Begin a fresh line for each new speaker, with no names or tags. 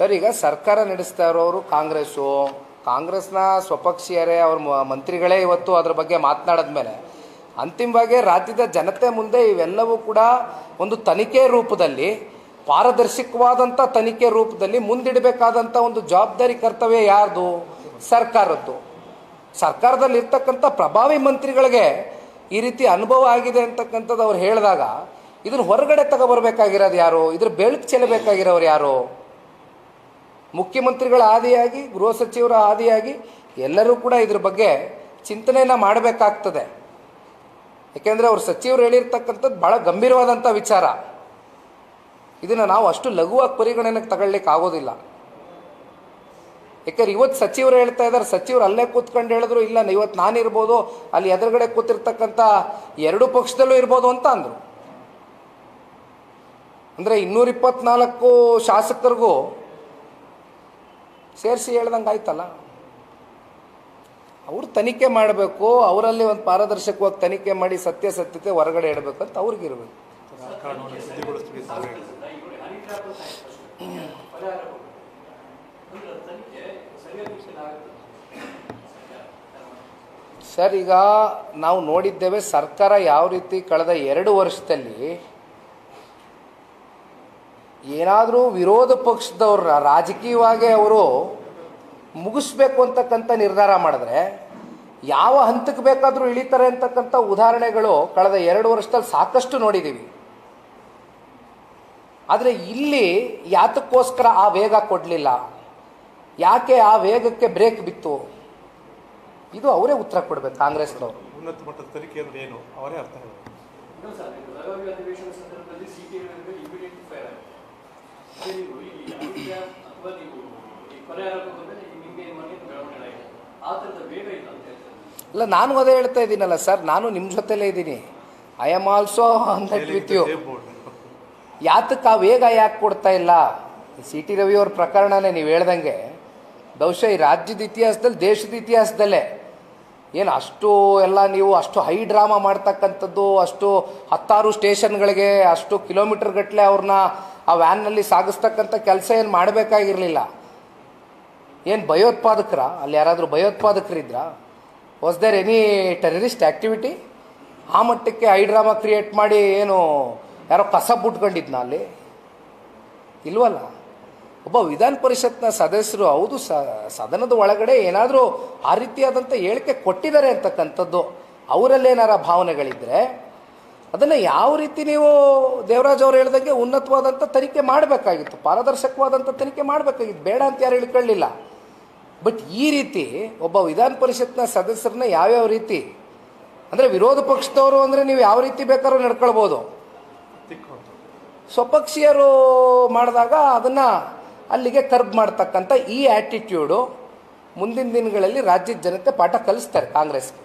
Sir, ಈಗ ಸರ್ಕಾರ ನಡೆಸ್ತಾ ಇರೋರು ಕಾಂಗ್ರೆಸ್ಸು. ಕಾಂಗ್ರೆಸ್ನ ಸ್ವಪಕ್ಷೀಯರೇ, ಅವ್ರ ಮಂತ್ರಿಗಳೇ ಇವತ್ತು ಅದ್ರ ಬಗ್ಗೆ ಮಾತನಾಡಿದ್ಮೇಲೆ ಅಂತಿಮವಾಗಿ ರಾಜ್ಯದ ಜನತೆ ಮುಂದೆ ಇವೆಲ್ಲವೂ ಕೂಡ ಒಂದು ತನಿಖೆ ರೂಪದಲ್ಲಿ ಪಾರದರ್ಶಕವಾದಂಥ ತನಿಖೆ ರೂಪದಲ್ಲಿ ಮುಂದಿಡಬೇಕಾದಂಥ ಒಂದು ಜವಾಬ್ದಾರಿ ಕರ್ತವ್ಯ ಯಾರ್ದು? ಸರ್ಕಾರದ್ದು. ಸರ್ಕಾರದಲ್ಲಿ ಇರ್ತಕ್ಕಂಥ ಪ್ರಭಾವಿ ಮಂತ್ರಿಗಳಿಗೆ ಈ ರೀತಿ ಅನುಭವ ಆಗಿದೆ ಅಂತಕ್ಕಂಥದ್ದು ಅವ್ರು ಹೇಳಿದಾಗ, ಇದನ್ನ ಹೊರಗಡೆ ತಗೋಬರ್ಬೇಕಾಗಿರೋದು ಯಾರು? ಇದ್ರ ಬೆಳಕು ಚೆಲ್ಲಬೇಕಾಗಿರೋರು ಯಾರು? ಮುಖ್ಯಮಂತ್ರಿಗಳ ಆದಿಯಾಗಿ ಗೃಹ ಸಚಿವರ ಆದಿಯಾಗಿ ಎಲ್ಲರೂ ಕೂಡ ಇದ್ರ ಬಗ್ಗೆ ಚಿಂತನೆಯನ್ನು ಮಾಡಬೇಕಾಗ್ತದೆ. ಯಾಕೆಂದರೆ ಅವ್ರು ಸಚಿವರು ಹೇಳಿರ್ತಕ್ಕಂಥದ್ದು ಭಾಳ ಗಂಭೀರವಾದಂಥ ವಿಚಾರ. ಇದನ್ನು ನಾವು ಅಷ್ಟು ಲಘುವಾಗಿ ಪರಿಗಣನೆಗೆ ತಗೊಳ್ಳಿಕ್ಕೆ ಆಗೋದಿಲ್ಲ. ಯಾಕಂದ್ರೆ ಇವತ್ತು ಸಚಿವರು ಹೇಳ್ತಾ ಇದ್ದಾರೆ, ಸಚಿವರು ಅಲ್ಲೇ ಕೂತ್ಕೊಂಡು ಹೇಳಿದ್ರು, ಇಲ್ಲ ಇವತ್ತು ನಾನಿರ್ಬೋದು ಅಲ್ಲಿ ಎದುರುಗಡೆ ಕೂತಿರ್ತಕ್ಕಂಥ ಎರಡು ಪಕ್ಷದಲ್ಲೂ ಇರ್ಬೋದು ಅಂತ ಅಂದರು. ಅಂದರೆ ಇನ್ನೂರಿಪ್ಪತ್ನಾಲ್ಕು ಶಾಸಕರಿಗೂ ಸೇರಿಸಿ ಹೇಳ್ದಂಗೆ ಆಯ್ತಲ್ಲ? ಅವ್ರು ತನಿಖೆ ಮಾಡಬೇಕು, ಅವರಲ್ಲಿ ಒಂದು ಪಾರದರ್ಶಕವಾಗಿ ತನಿಖೆ ಮಾಡಿ ಸತ್ಯ ಸತ್ಯತೆ ಹೊರಗಡೆ ಇಡಬೇಕು ಅಂತ ಅವ್ರಿಗಿರ್ಬೇಕು ಸರ್, ಈಗ ನಾವು ನೋಡಿದ್ದೇವೆ ಸರ್ಕಾರ ಯಾವ ರೀತಿ ಕಳೆದ ಎರಡು ವರ್ಷದಲ್ಲಿ ಏನಾದರೂ ವಿರೋಧ ಪಕ್ಷದವ್ರ ರಾಜಕೀಯವಾಗಿ ಅವರು ಮುಗಿಸ್ಬೇಕು ಅಂತಕ್ಕಂಥ ನಿರ್ಧಾರ ಮಾಡಿದ್ರೆ ಯಾವ ಹಂತಕ್ಕೆ ಬೇಕಾದರೂ ಇಳಿತಾರೆ ಅಂತಕ್ಕಂಥ ಉದಾಹರಣೆಗಳು ಕಳೆದ ಎರಡು ವರ್ಷದಲ್ಲಿ ಸಾಕಷ್ಟು ನೋಡಿದ್ದೀವಿ ಆದರೆ ಇಲ್ಲಿ ಯಾತಕ್ಕೋಸ್ಕರ ಆ ವೇಗ ಕೊಡಲಿಲ್ಲ. ಯಾಕೆ ಆ ವೇಗಕ್ಕೆ ಬ್ರೇಕ್ ಬಿತ್ತು? ಇದು ಅವರೇ ಉತ್ತರ ಕೊಡಬೇಕು ಕಾಂಗ್ರೆಸ್ನವರು.
ಉನ್ನತ ಮಟ್ಟದ ತನಿಖೆ ಅಂದ್ರೆ ಏನು? ಅವರೇ ಅರ್ಥ ಹೇಳೋದು
ಇನ್ನೊಂದು ಸರ್ ಇದು ಬೆಳಗಾವಿ ಅಧಿವೇಶನ ಸಂದರ್ಭದಲ್ಲಿ ಸಿ ಟಿ ಇಮಿಡಿಯೇಟ್ ಫೈರ್ ಆಗಿದೆ ಅದೇ ನೀವು ಈ ಅಥವಾ ನೀವು ಈ ಕೊಲೆ ಬಂದರೆ ನಿಮಗೆ ಮನೆ ಬೆಳವಣಿಗೆ ಆಗಿದೆ. ಆ ಥರದ ವೇಗ ಇಲ್ಲ ಅಂತ ಹೇಳ್ತಾರೆ.
ಇಲ್ಲ ನಾನು ಅದೇ ಹೇಳ್ತಾ ಇದ್ದೀನಲ್ಲ ಸರ್. ನಾನು ನಿಮ್ಮ ಜೊತೆಲೇ ಇದ್ದೀನಿ. I am also that with you ಯಾತಕ್ಕೆ ಆ ವೇಗ ಯಾಕೆ ಕೊಡ್ತಾ ಇಲ್ಲ? ಸಿ ಟಿ ರವಿ ಅವ್ರ ಪ್ರಕರಣನೇ ನೀವು ಹೇಳ್ದಂಗೆ. ಬಹುಶಃ ಈ ರಾಜ್ಯದ ಇತಿಹಾಸದಲ್ಲಿ ದೇಶದ ಇತಿಹಾಸದಲ್ಲೇ. ಏನು ಅಷ್ಟು ಎಲ್ಲ ನೀವು ಅಷ್ಟು ಹೈ ಡ್ರಾಮಾ ಮಾಡ್ತಕ್ಕಂಥದ್ದು ಅಷ್ಟು ಹತ್ತಾರು ಸ್ಟೇಷನ್ಗಳಿಗೆ ಅಷ್ಟು ಕಿಲೋಮೀಟರ್ ಗಟ್ಟಲೆ ಅವ್ರನ್ನ ಆ ವ್ಯಾನ್ನಲ್ಲಿ ಸಾಗಿಸ್ತಕ್ಕಂಥ ಕೆಲಸ ಏನು ಮಾಡಬೇಕಾಗಿರಲಿಲ್ಲ. ಏನು ಭಯೋತ್ಪಾದಕರ? ಅಲ್ಲಿ ಯಾರಾದರೂ ಭಯೋತ್ಪಾದಕರಿದ್ರ? Was there any terrorist activity ಆ ಮಟ್ಟಕ್ಕೆ ಐ ಡ್ರಾಮಾ ಕ್ರಿಯೇಟ್ ಮಾಡಿ ಏನು ಯಾರೋ ಕಸ ಬಿಟ್ಕೊಂಡಿದ್ನ ಅಲ್ಲಿ? ಇಲ್ವಲ್ಲ? ಒಬ್ಬ ವಿಧಾನ ಪರಿಷತ್ನ ಸದಸ್ಯರು ಹೌದು ಸದನದ ಒಳಗಡೆ ಏನಾದರೂ ಆ ರೀತಿಯಾದಂಥ ಹೇಳಿಕೆ ಕೊಟ್ಟಿದ್ದಾರೆ ಅಂತಕ್ಕಂಥದ್ದು. ಅವರಲ್ಲೇನಾರ ಭಾವನೆಗಳಿದ್ದರೆ ಅದನ್ನು ಯಾವ ರೀತಿ ನೀವು ದೇವರಾಜ್ ಅವರು ಹೇಳ್ದಂಗೆ ಉನ್ನತವಾದಂಥ ತನಿಖೆ ಮಾಡಬೇಕಾಗಿತ್ತು ಪಾರದರ್ಶಕವಾದಂಥ ತನಿಖೆ ಮಾಡಬೇಕಾಗಿತ್ತು. ಬೇಡ ಅಂತ ಯಾರು ಹೇಳ್ಕೊಳ್ಳಿಲ್ಲ. ಬಟ್ ಈ ರೀತಿ ಒಬ್ಬ ವಿಧಾನ ಪರಿಷತ್ನ ಸದಸ್ಯರನ್ನ ಯಾವ್ಯಾವ ರೀತಿ, ಅಂದರೆ ವಿರೋಧ ಪಕ್ಷದವರು ಅಂದರೆ ನೀವು ಯಾವ ರೀತಿ ಬೇಕಾದ್ರೂ ನಡ್ಕೊಳ್ಬೋದು. ಸ್ವಪಕ್ಷೀಯರು ಮಾಡಿದಾಗ ಅದನ್ನು ಅಲ್ಲಿಗೆ ಕರ್ಬ್ ಮಾಡ್ತಕ್ಕಂಥ ಈ ಆ್ಯಟಿಟ್ಯೂಡು ಮುಂದಿನ ದಿನಗಳಲ್ಲಿ ರಾಜ್ಯದ ಜನತೆ ಪಾಠ ಕಲಿಸ್ತಾರೆ ಕಾಂಗ್ರೆಸ್ಗೆ.